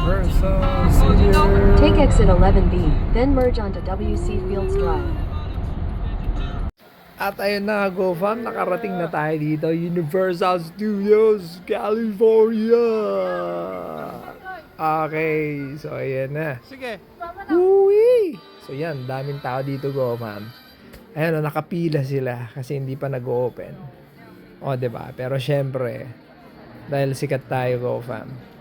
Universal Studios. Take exit 11B, then merge onto WC Fields Drive. At ayun na, GoFam, nakarating na tayo dito, Universal Studios, California. Okay, so ayan na. Sige. Uwi! So yan, daming tao dito, GoFam. Ayan, oh, nakapila sila kasi hindi pa nag-open. O, 'di ba? Pero syempre, dahil sikat tayo, GoFam.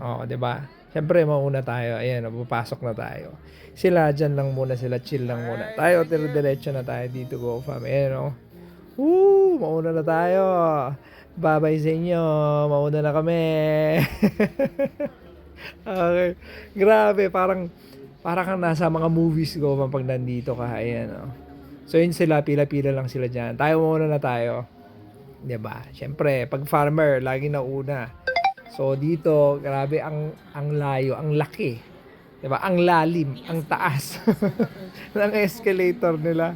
O, 'di ba? Syempre, mauna tayo. Ayan, papasok na tayo. Sila, dyan lang muna sila, chill lang muna. Tayo, dire-diretso na tayo dito, GoFam. Ayan, oh. Woo! Mauna na tayo. Babay sa inyo. Mauna na kami. okay. Grabe, parang parang kang nasa mga movies ko pag nandito ka. Ayan, oh. So yun sila, pila-pila lang sila dyan. Tayo muna na tayo. 'Di ba? Siyempre, pag farmer, lagi na una. So dito, grabe ang ang layo, ang laki. 'Di ba? Ang lalim, ang taas ng escalator nila.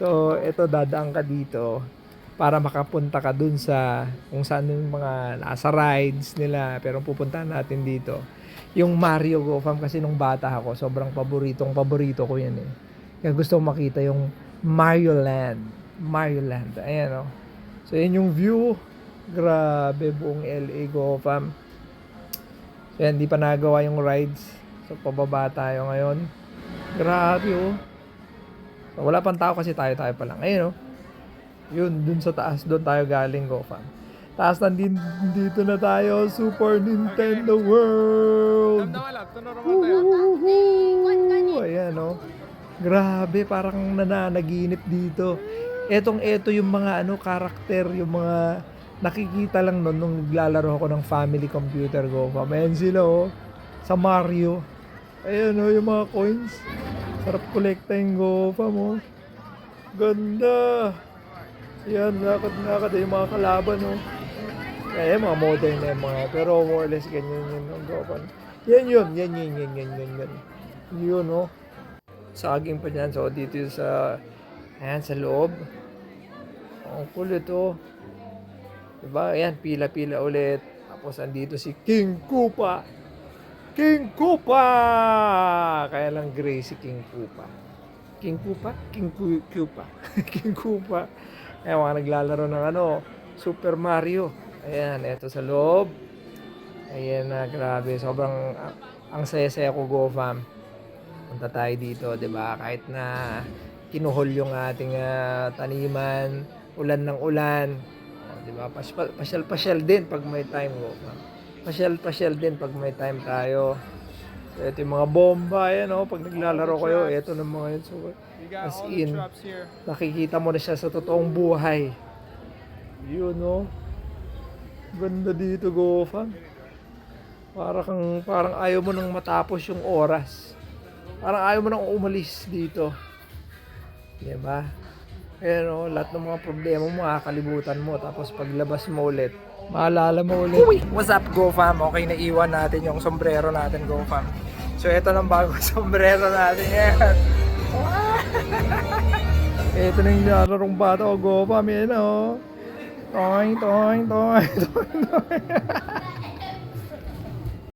So, ito dadaan ka dito para makapunta ka dun sa kung saan yung mga nasa rides nila pero pupuntahan natin dito yung Mario Go Fam kasi nung bata ako sobrang paboritong paborito ko yan eh kaya gusto ko makita yung Mario Land Mario Land ayan oh so yan yung view grabe buong LA Go Fam so yan di pa nagawa yung rides so pababa tayo ngayon grabe oh so, wala pang tao kasi tayo tayo pa lang ayun oh yun, dun sa taas, doon tayo galing, GoFam. Taas nandito dito na tayo, Super Nintendo World! Mo tayo. Woohoo! Ayan, oh. Grabe, parang nananaginip dito. Etong eto yung mga ano, karakter, yung mga nakikita lang nun nung naglalaro ako ng family computer ko. Ayan sila, oh. Sa Mario. Ayan, oh, yung mga coins. Sarap kolekta yung GoFam, oh. Ganda! Yan, lakad-lakad yung mga kalaban, no. Kaya mga modern na yung mga, pero more or less ganyan yun ang gawan. Yan yun, yan yun, yan yan, yan, yan. Yun, no. Saging pa dyan, so dito sa, ayan, sa loob. Ang kulit, oh. Diba, ayan, pila-pila ulit. Tapos andito si King Koopa. King Koopa! Kaya lang gray si King Koopa. King Koopa? King Ku- Koopa. King Koopa. Ayan, mga naglalaro ng ano, Super Mario. Ayan, eto sa loob. Ayan na, grabe. Sobrang, ah, ang saya-saya ko, Go Fam. Punta tayo dito, di ba? Kahit na kinuhol yung ating ah, taniman, ulan ng ulan. O, di ba? Pasyal- Pasyal-pasyal din pag may time, Go Fam. Pasyal-pasyal din pag may time tayo. So, ito yung mga bomba, ayan o. Pag naglalaro kayo, ito ng mga yun. So, As in. nakikita mo na siya sa totoong buhay. Yun, no? Ganda dito, Gofan. Para kang, parang ayaw mo nang matapos yung oras. Parang ayaw mo nang umalis dito. Diba? No? Lahat ng mga problema mo, makakalibutan mo. Tapos paglabas mo ulit, maalala mo ulit. Uy! What's up, GoFam? Okay, naiwan natin yung sombrero natin, GoFam. So, ito ng bagong sombrero natin. Yan. Ito na yung nilararong bata ko, Gopa, yan o. Toing, toing, toing, toing, toing.